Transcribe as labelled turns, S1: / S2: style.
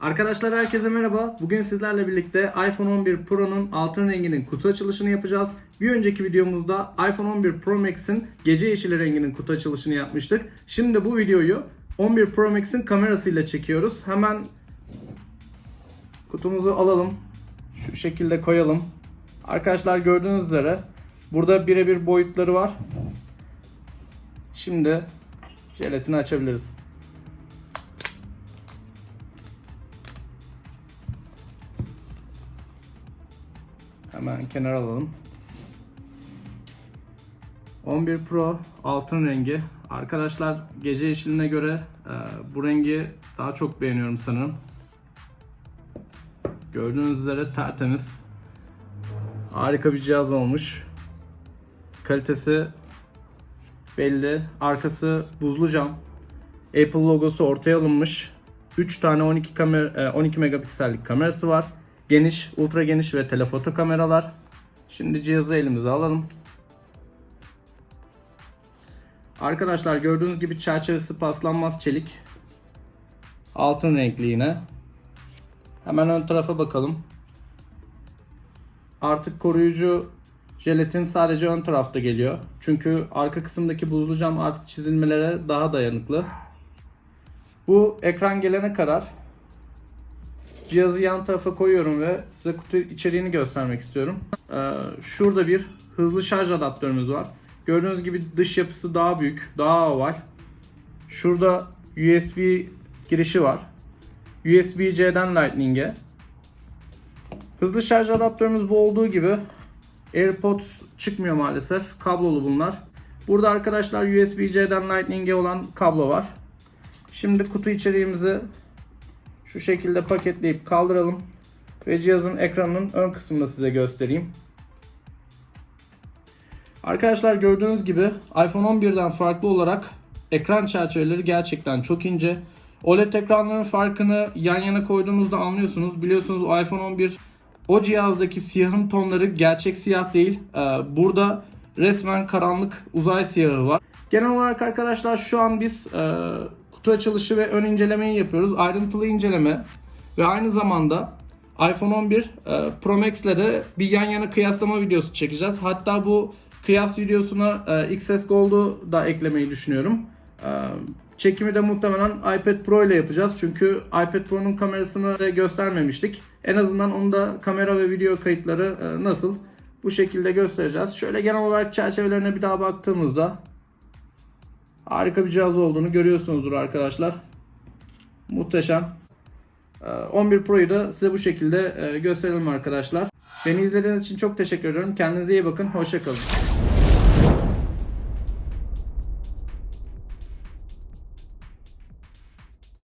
S1: Arkadaşlar herkese merhaba. Bugün sizlerle birlikte iPhone 11 Pro'nun altın renginin kutu açılışını yapacağız. Bir önceki videomuzda iPhone 11 Pro Max'in gece yeşili renginin kutu açılışını yapmıştık. Şimdi bu videoyu 11 Pro Max'in kamerasıyla çekiyoruz. Hemen kutumuzu alalım. Şu şekilde koyalım. Arkadaşlar gördüğünüz üzere burada birebir boyutları var. Şimdi jelatini açabiliriz. Hemen kenara alalım. 11 Pro altın rengi. Arkadaşlar gece yeşiline göre e, bu rengi daha çok beğeniyorum sanırım. Gördüğünüz üzere tertemiz. Harika bir cihaz olmuş. Kalitesi belli. Arkası buzlu cam. Apple logosu ortaya alınmış. 3 tane 12 kamera 12 megapiksellik kamerası var. Geniş, ultra geniş ve telefoto kameralar. Şimdi cihazı elimize alalım. Arkadaşlar gördüğünüz gibi çerçevesi paslanmaz çelik. Altın renkli yine. Hemen ön tarafa bakalım. Artık koruyucu jelatin sadece ön tarafta geliyor. Çünkü arka kısımdaki buzlu cam artık çizilmelere daha dayanıklı. Bu ekran gelene kadar cihazı yan tarafa koyuyorum ve size kutu içeriğini göstermek istiyorum. Ee, şurada bir hızlı şarj adaptörümüz var. Gördüğünüz gibi dış yapısı daha büyük, daha oval. Şurada USB girişi var. USB-C'den Lightning'e. Hızlı şarj adaptörümüz bu olduğu gibi AirPods çıkmıyor maalesef. Kablolu bunlar. Burada arkadaşlar USB-C'den Lightning'e olan kablo var. Şimdi kutu içeriğimizi şu şekilde paketleyip kaldıralım. Ve cihazın ekranının ön kısmını size göstereyim. Arkadaşlar gördüğünüz gibi iPhone 11'den farklı olarak ekran çerçeveleri gerçekten çok ince. OLED ekranların farkını yan yana koyduğunuzda anlıyorsunuz. Biliyorsunuz iPhone 11 o cihazdaki siyahın tonları gerçek siyah değil. Ee, Burada resmen karanlık uzay siyahı var. Genel olarak arkadaşlar şu an biz e, kutu açılışı ve ön incelemeyi yapıyoruz. Ayrıntılı inceleme ve aynı zamanda iPhone 11 e, Pro Max ile de bir yan yana kıyaslama videosu çekeceğiz. Hatta bu kıyas videosuna e, XS Gold'u da eklemeyi düşünüyorum. E, çekimi de muhtemelen iPad Pro ile yapacağız. Çünkü iPad Pro'nun kamerasını da göstermemiştik. En azından onu da kamera ve video kayıtları nasıl bu şekilde göstereceğiz. Şöyle genel olarak çerçevelerine bir daha baktığımızda harika bir cihaz olduğunu görüyorsunuzdur arkadaşlar. Muhteşem. Ee, 11 Pro'yu da size bu şekilde e, gösterelim arkadaşlar. Beni izlediğiniz için çok teşekkür ediyorum. Kendinize iyi bakın. Hoşçakalın.